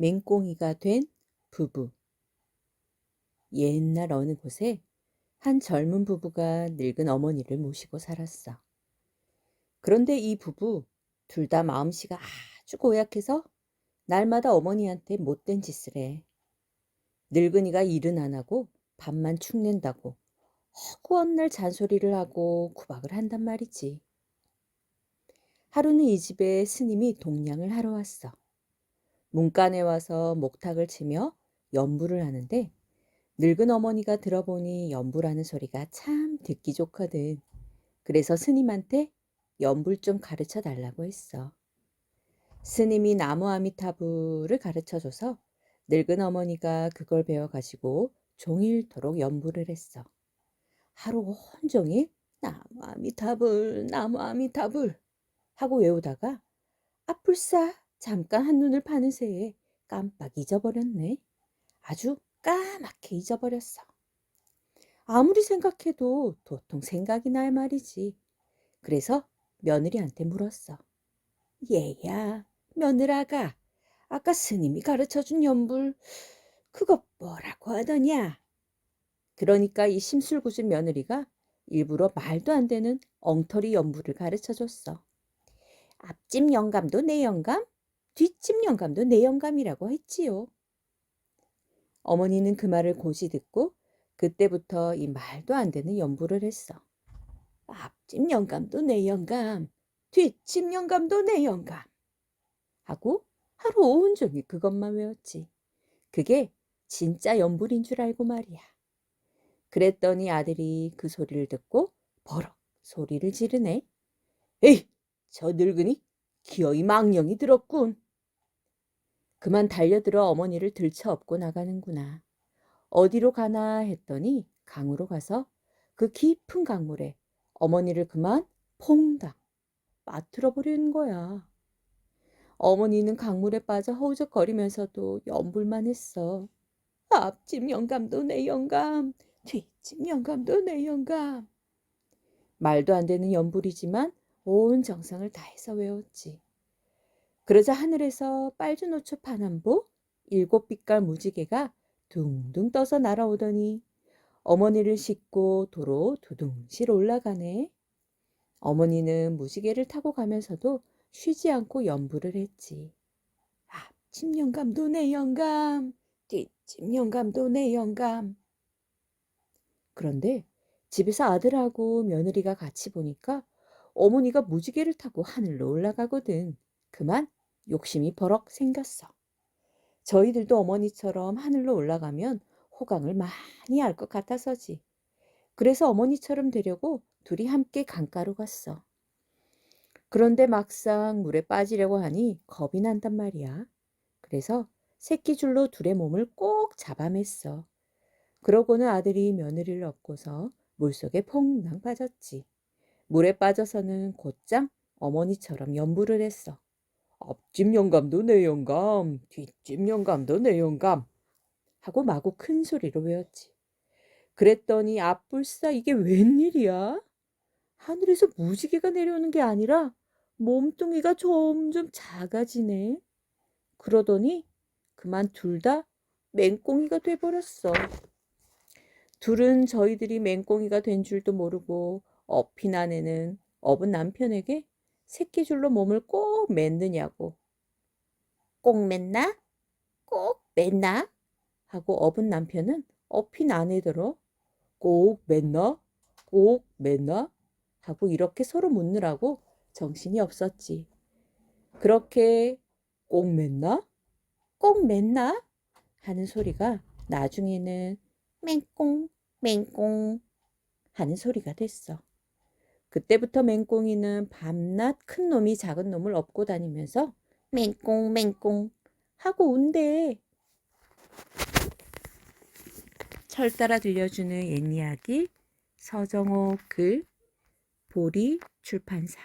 맹꽁이가 된 부부. 옛날 어느 곳에 한 젊은 부부가 늙은 어머니를 모시고 살았어. 그런데 이 부부 둘 다 마음씨가 아주 고약해서 날마다 어머니한테 못된 짓을 해. 늙은이가 일은 안 하고 밥만 축낸다고 허구한 날 잔소리를 하고 구박을 한단 말이지. 하루는 이 집에 스님이 동냥을 하러 왔어. 문간에 와서 목탁을 치며 연부를 하는데 늙은 어머니가 들어보니 연부라는 소리가 참 듣기 좋거든. 그래서 스님한테 연불 좀 가르쳐 달라고 했어. 스님이 나무 아미타불을 가르쳐 줘서 늙은 어머니가 그걸 배워 가지고 종일토록 연부를 했어. 하루 온종일 나무 아미타불, 나무 아미타불 하고 외우다가 아뿔싸 잠깐 한눈을 파는 새에 깜빡 잊어버렸네. 아주 까맣게 잊어버렸어. 아무리 생각해도 도통 생각이 날 말이지. 그래서 며느리한테 물었어. 얘야, 며느라가 아까 스님이 가르쳐준 연불 그거 뭐라고 하더냐? 그러니까 이 심술궂은 며느리가 일부러 말도 안 되는 엉터리 연불을 가르쳐줬어. 앞집 영감도 내 영감, 뒷집 영감도 내 영감이라고 했지요. 어머니는 그 말을 고시 듣고 그때부터 이 말도 안 되는 연부를 했어. 앞집 영감도 내 영감, 뒷집 영감도 내 영감. 하고 하루 온종일 그것만 외웠지. 그게 진짜 연불인 줄 알고 말이야. 그랬더니 아들이 그 소리를 듣고 버럭 소리를 지르네. 에이, 저 늙은이 기어이 망령이 들었군. 그만 달려들어 어머니를 들쳐업고 나가는구나. 어디로 가나 했더니 강으로 가서 그 깊은 강물에 어머니를 그만 퐁당 빠뜨려 버리는 거야. 어머니는 강물에 빠져 허우적거리면서도 연불만 했어. 앞집 영감도 내 영감, 뒷집 영감도 내 영감. 말도 안 되는 연불이지만 온 정성을 다해서 외웠지. 그러자 하늘에서 빨주노초 파남보 일곱 빛깔 무지개가 둥둥 떠서 날아오더니 어머니를 싣고 도로 두둥실 올라가네. 어머니는 무지개를 타고 가면서도 쉬지 않고 연부를 했지. 앞집 영감도 내 영감, 뒷집 영감도 내 영감. 그런데 집에서 아들하고 며느리가 같이 보니까 어머니가 무지개를 타고 하늘로 올라가거든. 그만 욕심이 버럭 생겼어. 저희들도 어머니처럼 하늘로 올라가면 호강을 많이 알 것 같아서지. 그래서 어머니처럼 되려고 둘이 함께 강가로 갔어. 그런데 막상 물에 빠지려고 하니 겁이 난단 말이야. 그래서 새끼줄로 둘의 몸을 꼭 잡아맸어. 그러고는 아들이 며느리를 업고서 물속에 퐁당 빠졌지. 물에 빠져서는 곧장 어머니처럼 연부를 했어. 앞집 영감도 내 영감, 뒷집 영감도 내 영감 하고 마구 큰 소리로 외웠지. 그랬더니 앞불싸 이게 웬일이야? 하늘에서 무지개가 내려오는 게 아니라 몸뚱이가 점점 작아지네. 그러더니 그만 둘 다 맹꽁이가 돼버렸어. 둘은 저희들이 맹꽁이가 된 줄도 모르고 업힌 아내는 업은 남편에게 새끼줄로 몸을 꼭 맸느냐고. 꼭 맸나? 꼭 맸나? 하고 업은 남편은 업힌 아내들어 꼭 맸나? 꼭 맸나? 하고 이렇게 서로 묻느라고 정신이 없었지. 그렇게 꼭 맸나? 꼭 맸나? 하는 소리가 나중에는 맹꽁 맹꽁 하는 소리가 됐어. 그때부터 맹꽁이는 밤낮 큰 놈이 작은 놈을 업고 다니면서 맹꽁 맹꽁 하고 운대. 철 따라 들려주는 옛 이야기 서정호 글 보리 출판사